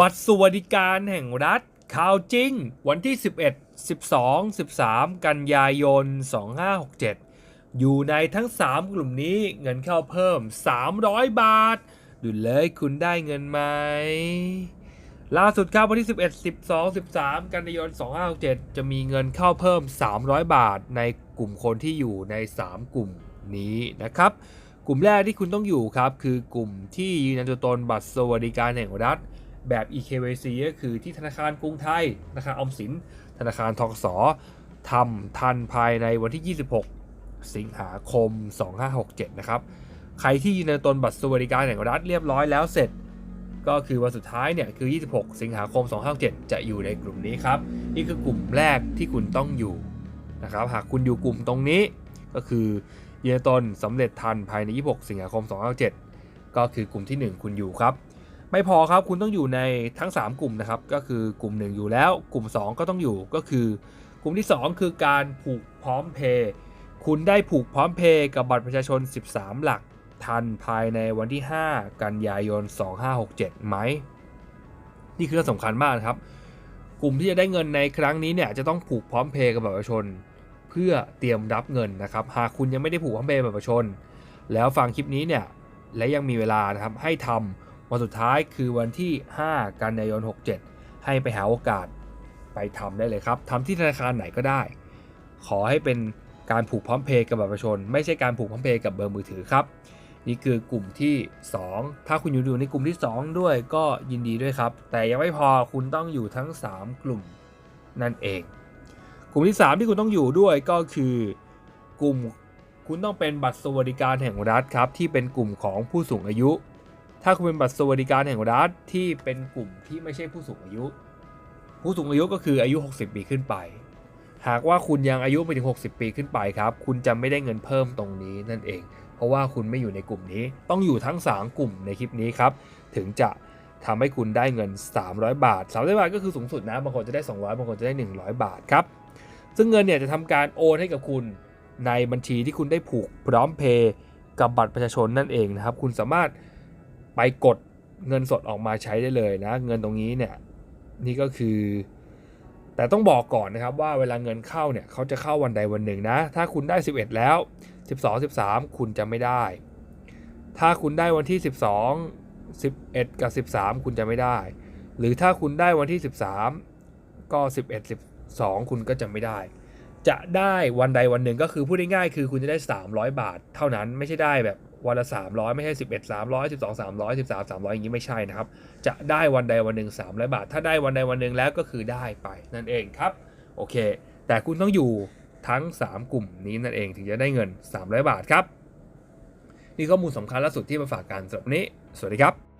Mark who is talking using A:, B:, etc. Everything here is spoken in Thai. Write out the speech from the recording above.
A: บัตรสวัสดิการแห่งรัฐข่าวจริง วันที่ 11 12 13 กันยายน 2567 อยู่ในทั้ง 3 กลุ่มนี้เงินเข้าเพิ่ม 300 บาท ดูเลยคุณได้เงินไหม ล่าสุดครับวันที่ 11 12 13 กันยายน 2567 จะมีเงินเข้าเพิ่ม 300 บาท ในกลุ่มคนที่อยู่ใน 3 กลุ่มนี้นะครับ กลุ่มแรกที่คุณต้องอยู่ครับ คือกลุ่มที่ยืนยันตัวตนบัตรสวัสดิการแห่งรัฐ แบบ eKYC ก็คือที่ธนาคารกรุงไทย ธนาคารออมสิน ธนาคารทกสทำทันภายในวันที่ 26 สิงหาคม 2567 นะครับ ใครที่ยืนยันตนบัตรสวัสดิการแห่งรัฐเรียบร้อยแล้วเสร็จ ก็คือวันสุดท้ายเนี่ย คือ 26 สิงหาคม 2567จะอยู่ในกลุ่มนี้ครับ นี่คือกลุ่มแรกที่คุณต้องอยู่นะครับ หากคุณอยู่กลุ่มตรงนี้ ก็คือยืนยันตนสำเร็จทันภายใน 26 สิงหาคม 2567ก็คือกลุ่มที่ 1 คุณอยู่ครับ ไม่พอครับคุณต้องอยู่ในทั้ง 3 กลุ่มนะครับ ก็คือกลุ่ม 1 อยู่แล้ว กลุ่ม 2 ก็ต้องอยู่ก็คือกลุ่มที่ 2 คือการผูกพร้อมเพย์คุณได้ผูกพร้อมเพย์กับบัตรประชาชน 13 หลักทันภายในวันที่ 5 กันยายน 2567 ไหม นี่คือเรื่องสำคัญมากนะครับ กลุ่มที่จะได้เงินในครั้งนี้เนี่ยจะต้องผูกพร้อมเพย์กับบัตรประชาชน เพื่อเตรียมรับเงินนะครับ หากคุณยังไม่ได้ผูกพร้อมเพย์บัตรประชาชน แล้วฟังคลิปนี้เนี่ยและยังมีเวลานะครับให้ทำ วันสุดท้ายคือวันที่ 5 กันยายน 67 ให้ไปหาโอกาสไปทำได้เลยครับทำที่ธนาคารไหนก็ได้ ขอให้เป็นการผูกพร้อมเพย์กับบัตรประชาชน ไม่ใช่การผูกพร้อมเพย์กับเบอร์มือถือครับ นี่คือกลุ่มที่ 2 ถ้าคุณอยู่อยู่ในกลุ่มที่ 2 ด้วยก็ยินดีด้วยครับ แต่ยังไม่พอคุณต้องอยู่ทั้ง 3 กลุ่มนั่นเอง กลุ่มที่ 3 ที่คุณต้องอยู่ด้วยก็คือกลุ่มคุณต้องเป็นบัตรสวัสดิการแห่งรัฐครับที่เป็นกลุ่มของผู้สูงอายุ ถ้าคุณเป็นบัตรสวัสดิการแห่งรัฐที่เป็นกลุ่มที่ไม่ใช่ผู้สูงอายุ ผู้สูงอายุก็คืออายุ 60 ปีขึ้นไป หากว่าคุณยังอายุไปถึง 60 ปีขึ้นไปครับ คุณจะไม่ได้เงินเพิ่มตรงนี้นั่นเอง เพราะว่าคุณไม่อยู่ในกลุ่มนี้ ต้องอยู่ทั้ง 3 กลุ่มในคลิปนี้ครับ ถึงจะทำให้คุณได้เงิน 300 บาท 300 บาทก็คือสูงสุดนะ บางคนจะได้ 200 บางคนจะได้ 100 บาทครับ ซึ่งเงินเนี่ยจะทำการโอนให้กับคุณในบัญชีที่คุณได้ผูกพร้อมเพย์กับบัตรประชาชนนั่นเองนะครับ คุณสามารถ ไปกดเงินสดออกมาใช้ได้เลยนะ เงินตรงนี้เนี่ยนี่ก็คือ แต่ต้องบอกก่อนนะครับว่าเวลาเงินเข้าเนี่ยเขาจะเข้าวันใดวันหนึ่งนะ ถ้าคุณได้ 11 แล้ว 12 13 คุณจะไม่ได้ ถ้าคุณได้วันที่ 12 11 กับ 13 คุณจะไม่ได้ หรือถ้าคุณได้วันที่ 13 ก็ 11 12 คุณก็จะไม่ได้ จะได้วันใดวันหนึ่งก็คือพูดง่ายๆคือคุณจะได้ 300 บาท เท่านั้นไม่ใช่ได้แบบ วันละ 300 ไม่ใช่ 11 300 12 300 13 300 อย่างนี้ไม่ใช่นะครับ จะได้วันใดวันหนึ่ง300 บาท ถ้าได้วันใดวันหนึ่งแล้วก็คือได้ไปนั่นเองครับโอเค แต่คุณต้องอยู่ทั้ง 3 กลุ่มนี้นั่นเองถึงจะได้เงิน 300 บาทครับ นี่ข้อมูลสำคัญล่าสุดที่มาฝากกันสำหรับนี้ สวัสดีครับ